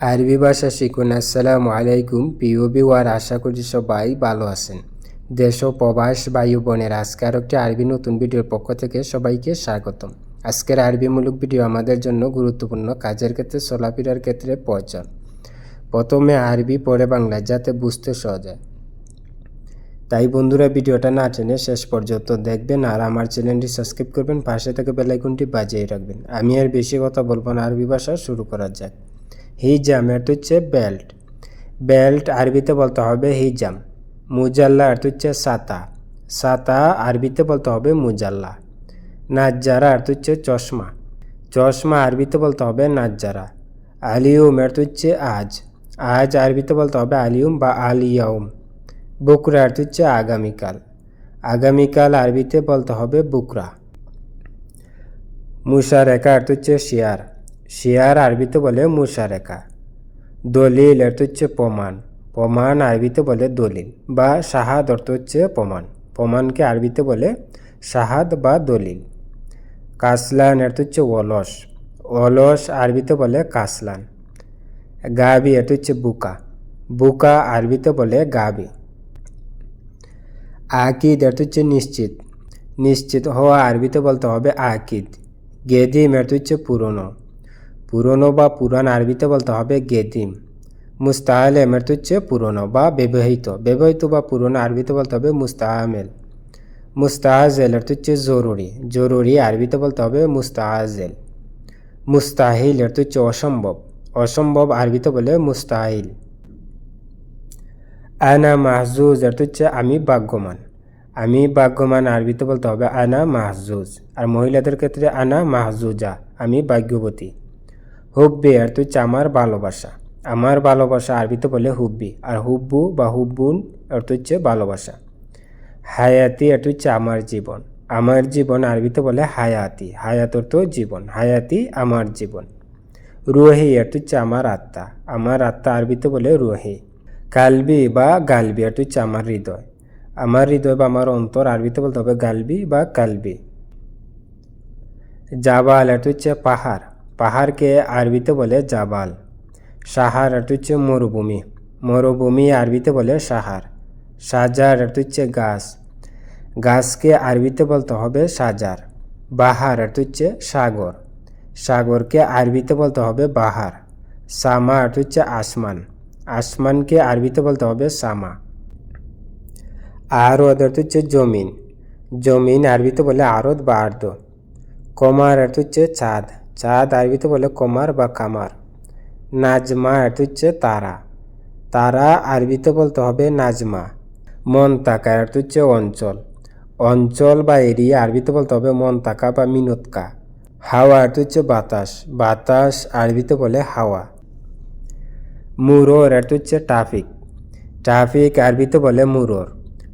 আরবি ভাষা শিখুন, আসসালামু আলাইকুম, প্রিয় বিওয়ার আশা করি সবাই ভালো আছেন। দেশ ও প্রবাস বায়ু বোনের, আজকে একটি আরবি নতুন ভিডিওর পক্ষ থেকে সবাইকে স্বাগতম। আজকের আরবিমূলক ভিডিও আমাদের জন্য গুরুত্বপূর্ণ, কাজের ক্ষেত্রে, চলাফেরার ক্ষেত্রে প্রয়োজন প্রথমে আরবি পরে বাংলা যাতে বুঝতে সহজ হয়। তাই বন্ধুরা, ভিডিওটা না টেনে শেষ পর্যন্ত দেখবেন আর আমার চ্যানেলটি সাবস্ক্রাইব করবেন, পাশে থেকে বেলাইকনটি বাজিয়ে রাখবেন। আমি আর বেশি কথা বলব না, আরবি ভাষা শুরু করা যাক। হিজাম এটা হচ্ছে বেল্ট বেল্ট আরবিতে বলতে হবে হিজাম। মুজাল্লা এটা হচ্ছে সাতা। সাতা আরবিতে বলতে হবে মুজাল্লা। নাজ্জারা এটা হচ্ছে চশমা। চশমা আরবিতে বলতে হবে নাজ্জারা। আলিউম এটা হচ্ছে আজ। আজ আরবিতে বলতে হবে আলিউম বা আলিয়াউম। বুকরা অর্থ হচ্ছে আগামীকাল। আগামীকাল আরবিতে বলতে হবে বুকরা। মুশারেকা অর্থ হচ্ছে শেয়ার। শেয়ার আরবিতে বলে মুশারেকা। দলিল অর্থ হচ্ছে প্রমাণ। প্রমাণ আরবিতে বলে দলিল বা শাহাদ অর্থ হচ্ছে প্রমাণ। প্রমাণকে আরবিতে বলে শাহাদ বা দলিল। কাসলান অর্থ হচ্ছে অলস। অলস আরবিতে বলে কাসলান। গাবি অর্থ হচ্ছে বুকা। বুকা আরবিতে বলে গাবি। আকিদ অর্থ হচ্ছে নিশ্চিত। নিশ্চিত হওয়া আরবিতে বলতে হবে আকিদ। গেদিম অর্থ হচ্ছে পুরনো। পুরনো বা পুরান আরবিতে বলতে হবে গেদিম। মুস্তাহলেম অর্থ হচ্ছে পুরনো বা ব্যবহৃত। ব্যবহৃত বা পুরনো আরবিতে বলতে হবে মুস্তাহমেল। মুস্তাহাজেল অর্থ হচ্ছে জরুরি। জরুরি আরবিতে বলতে হবে মুস্তাহাজেল। মুস্তাহিল অর্থ হচ্ছে অসম্ভব। অসম্ভব আরবিতে বলে মুস্তাহিল। আনা মাহজুজ অর্থ হচ্ছে আমি ভাগ্যমান। আমি ভাগ্যমান আরবিতে বলতে হবে আনা মাহজুজ। আর মহিলাদের ক্ষেত্রে আনা মাহজুজা। আমি ভাগ্যবতী। হুব্বি অর্থ হচ্ছে আমার ভালোবাসা। আমার ভালোবাসা আরবিতে বলে হুব্বি, আর হুব্বু বা হুব্বুন অর্থ হচ্ছে ভালোবাসা। হায়াতি অর্থ হচ্ছে আমার জীবন। আমার জীবন আরবিতে বলে হায়াতি। হায়াত অর্থ জীবন। হায়াতি, আমার জীবন। রুহি অর্থ হচ্ছে আমার আত্মা। আমার আত্মা আরবিতে বলে রুহি। কালবি বা গালবি এটা হচ্ছে আমার হৃদয়। আমার হৃদয় বা আমার অন্তর আরবিতে বলতে হবে গালবি বা কালবি। জাবাল এটা হচ্ছে পাহাড়। পাহাড়কে আরবিতে বলে জাবাল। সাহার এটা হচ্ছে মরুভূমি। মরুভূমি আরবিতে বলে সাহার। সাজার এটা হচ্ছে গাছ। গাছকে আরবিতে বলতে হবে সাজার। বাহার এটা হচ্ছে সাগর। সাগরকে আরবিতে বলতে হবে বাহার। সামা এটা হচ্ছে আসমান। আসমানকে আরবিতে বলতে হবে সামা। আরদ অর্থ হচ্ছে জমিন। জমিন আরবিতে বলে আরদ বা আর্দ। কমার অর্থ হচ্ছে চাঁদ চাঁদ আরবিতে বলে কমার বা কামার। নাজমা অর্থ হচ্ছে তারা। তারা আরবিতে বলতে হবে নাজমা। মনতাকা অর্থ হচ্ছে অঞ্চল। অঞ্চল বা এরিয়া আরবিতে বলতে হবে মনতাকা বা মিনতকা। হাওয়া অর্থ হচ্ছে বাতাস। বাতাস আরবিতে বলে হাওয়া। মুরোর অর্থ হচ্ছে ট্রাফিক। ট্রাফিক আরবিতে বলে মুরোর।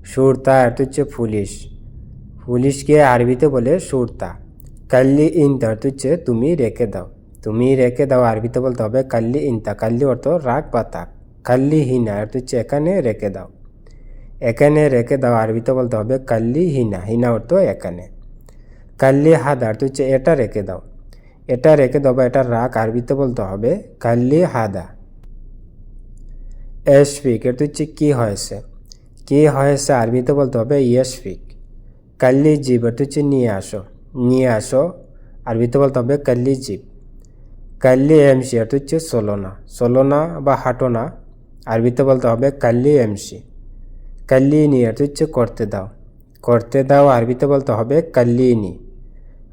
সুরতা অর্থ হচ্ছে পুলিশ। পুলিশকে আরবিতে বলে সুরতা। কাল্লি ইনতা অর্থ হচ্ছে তুমি রেখে দাও। তুমি রেখে দাও আরবিতে বলতে হবে কাল্লি ইনতা। কাল্লি অর্থ রাগ বা তাক। কাল্লি হিনা অর্থ হচ্ছে এখানে রেখে দাও। এখানে রেখে দাও আরবিতে বলতে হবে কাল্লি হিনা। হিনা অর্থ এখানে। কাল্লি হাদা অর্থ হচ্ছে এটা রেখে দাও। এটা রেখে দাও বা এটা রাগ আরবিতে বলতে হবে কাল্লি হাদা। এশফিক এটা হচ্ছে কী হয়েছে? কী হয়েছে আরবিতে বলতে হবে ইয়েশফিক কাল্লি জীব এটা হচ্ছে নিয়ে আসো। নিয়ে আসো। আরবিতে বলতে হবে, কাল্লি জীব কাল্লি এমসি, এটা হচ্ছে চলনা চলনা বা হাঁটনা। আরবিতে বলতে হবে, কাল্লি এমসি। কাল্লি নি, এটা হচ্ছে করতে দাও করতে দাও আরবিতে বলতে হবে, কাল্লি নি।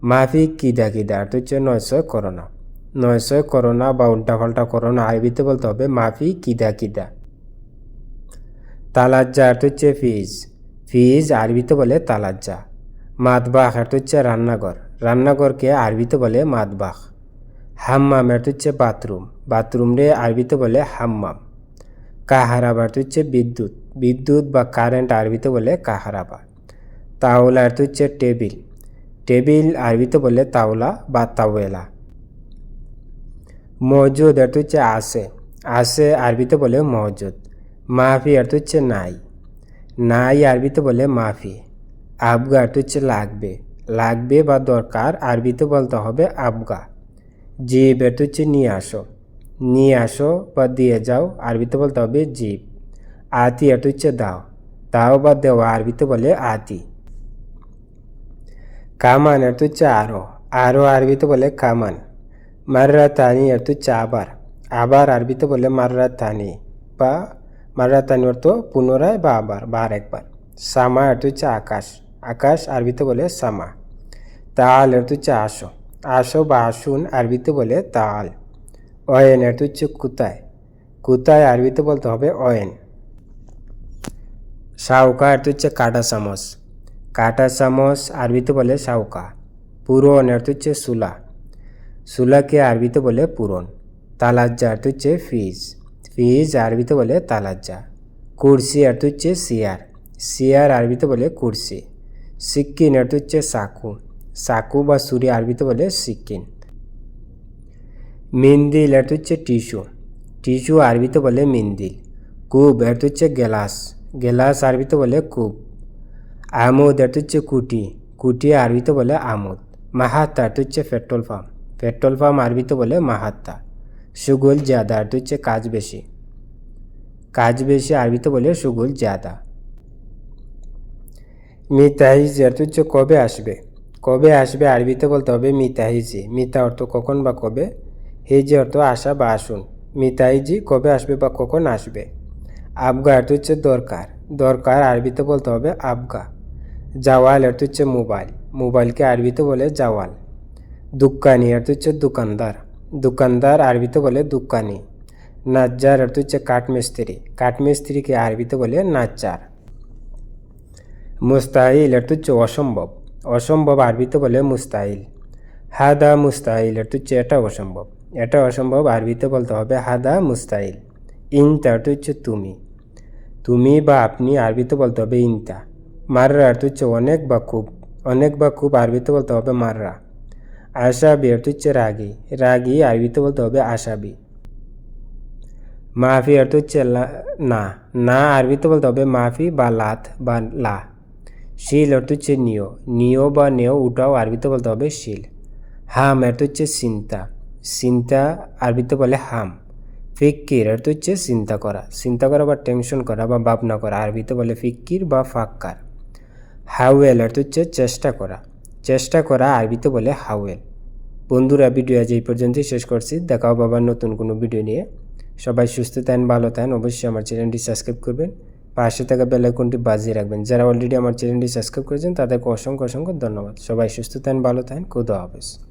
মাফি কিদা কিদা, এটা হচ্ছে নয়শয় করোনা। নয়শয় করোনা বা উল্টা পাল্টা করোনা আরবিতে বলতে হবে, মাফি কিদা কিদা। তালাজ্জা অর্থ হচ্ছে ফিজ। ফিজ আরবিতে বলে তালাজ্জা। মাতবাখ অর্থ হচ্ছে রান্নাঘর। রান্নাঘরকে আরবিতে বলে মাতবাখ হাম্মাম অর্থ হচ্ছে বাথরুম। বাথরুম রে আরবিতে বলে হাম্মাম। কাহারাবা অর্থ হচ্ছে বিদ্যুৎ। বিদ্যুৎ বা কারেন্ট আরবিতে বলে কাহারাবা। তাওলা অর্থ হচ্ছে টেবিল। টেবিল আরবিতে বলে তাওলা বা তাওয়েলা। মজুদ অর্থ হচ্ছে আসে। আসে আরবিতে বলে মজুদ মাফি অর্থ হচ্ছে নাই। নাই আরবিতে বলে মাফি। আবগা অর্থ হচ্ছে লাগবে। লাগবে বা দরকার, আরবিতে বলতে হবে আবগা। জিব অর্থ হচ্ছে নিয়ে আসো। নিয়ে আসো বা দিয়ে যাও, আরবিতে বলতে হবে জিপ আতি এটা হচ্ছে দাও। দাও বা দেওয়া আরবিতে বলে আতি। কামান এটা হচ্ছে আরও। আরও আরবিতে বলে কামান। মাররা তানি এটা হচ্ছে আবার। আবার আরবিতে বলে মাররা তানি বা মাররা তানি অর্থ পুনরায় বা আবার, বা আরেকবার। সামা এটা হচ্ছে আকাশ। আকাশ আরবিতে বলে সামা। তাল এটা হচ্ছে আসো। আসো বা আসুন আরবিতে বলে তাল। অয়েন এটা হচ্ছে কুতায়। কুতায় আরবিতে বলতে হবে অয়েন। শাউকা এটা হচ্ছে কাটা চামচ কাটা চামচ আরবিতে বলে শাউকা পুরন এটা হচ্ছে সুলা। সুলাকে আরবিতে বলে পুরন। তালাজ্জা এটা হচ্ছে ফিজ। ফিজ আরবিতে বলে তালাজ্জা। কুরসি এটা হচ্ছে সিয়ার। সিয়ার আরবিতে বলে কুরসি। সিক্কিন এটা হচ্ছে সাকু। সাকু বা সুরি আরবিতে বলে সিক্কিন। মিন্দিল এটা হচ্ছে টিস্যু। টিস্যু আরবিতে বলে মিন্দিল। কুব এটা হচ্ছে গেলাস। গেলাস আরবিতে বলে কুব। আমোদ এটা হচ্ছে কুটি। কুটি আরবিতে বলে আমোদ। মাহাত্তা এটা হচ্ছে পেট্রোল পাম্প। পেট্রোল পাম্প আরবিতে বলে মাহাত্তা। সুগুল জাদা এটা হচ্ছে কাজ বেশি। কাজ বেশি আরবিতে বলে সুগুল জাদা। মিতাহিজ এটা হচ্ছে কবে আসবে? কবে আসবে আরবিতে বলতে হবে মিতাহিজি মিতা অর্থ কখন বা কবে? হেজি অর্থ আসা বা আসুন। মিতাইজি কবে আসবে বা কখন আসবে? আবগা এটা হচ্ছে দরকার। দরকার আরবিতে বলতে হবে আবগা। জাওয়াল এটা হচ্ছে মোবাইল। মোবাইলকে আরবিতে বলে জাওয়াল। দুক্কানি এটা হচ্ছে দোকানদার। দোকানদার আরবিতে বলে দুক্কানি। নাজ্জার এটা হচ্ছে কাঠমিস্ত্রি। কাঠমিস্ত্রিকে আরবিতে বলে নাজ্জার। মুস্তাহিল এটা হচ্ছে অসম্ভব। অসম্ভব আরবিতে বলে মুস্তাহিল। হাদা মুস্তাহিল এটা হচ্ছে এটা অসম্ভব। এটা অসম্ভব আরবিতে বলতে হবে হাদা মুস্তাহিল। ইনতা এটা হচ্ছে তুমি। তুমি বা আপনি আরবিতে বলতে হবে ইনতা। মাররা এটা হচ্ছে অনেক বা খুব। অনেক বা খুব আরবিতে বলতে হবে মাররা। আশাবি এটা হচ্ছে রাগি। রাগি আরবিতে বলতে হবে আশাবি। মাফি অর্থ হচ্ছে না। না আরবিতে বলতে হবে মাফি বা লাথ বা লা। শিল অর্থ হচ্ছে নিও নিও বা নেও উঠাও আরবিতে বলতে হবে শিল। হাম অর্থ হচ্ছে চিন্তা চিন্তা আরবিতে বলে হাম। ফিক্কির অর্থ হচ্ছে চিন্তা করা। চিন্তা করা বা টেনশন করা বা ভাবনা করা। আরবিতে বলে ফিক্কির বা ফাক্কার। হাওয়েল অর্থ হচ্ছে চেষ্টা করা। চেষ্টা করা আরবিতে বলে হাওয়েল। বন্ধুরা, ভিডিও আজ এই পর্যন্তই শেষ করছি। দেখাও বাবার নতুন কোনো ভিডিও নিয়ে। সবাই সুস্থ থাকেন, ভালো থাকেন। অবশ্যই আমার চ্যানেলটি সাবস্ক্রাইব করবেন। পাশে থাকা বেলাইকনটি বাজিয়ে রাখবেন। যারা অলরেডি আমার চ্যানেলটি সাবস্ক্রাইব করেছেন, তাদেরকে অসংখ্য অসংখ্য ধন্যবাদ। সবাই সুস্থ থাকেন, ভালো থাকেন। খুদা হাফেজ।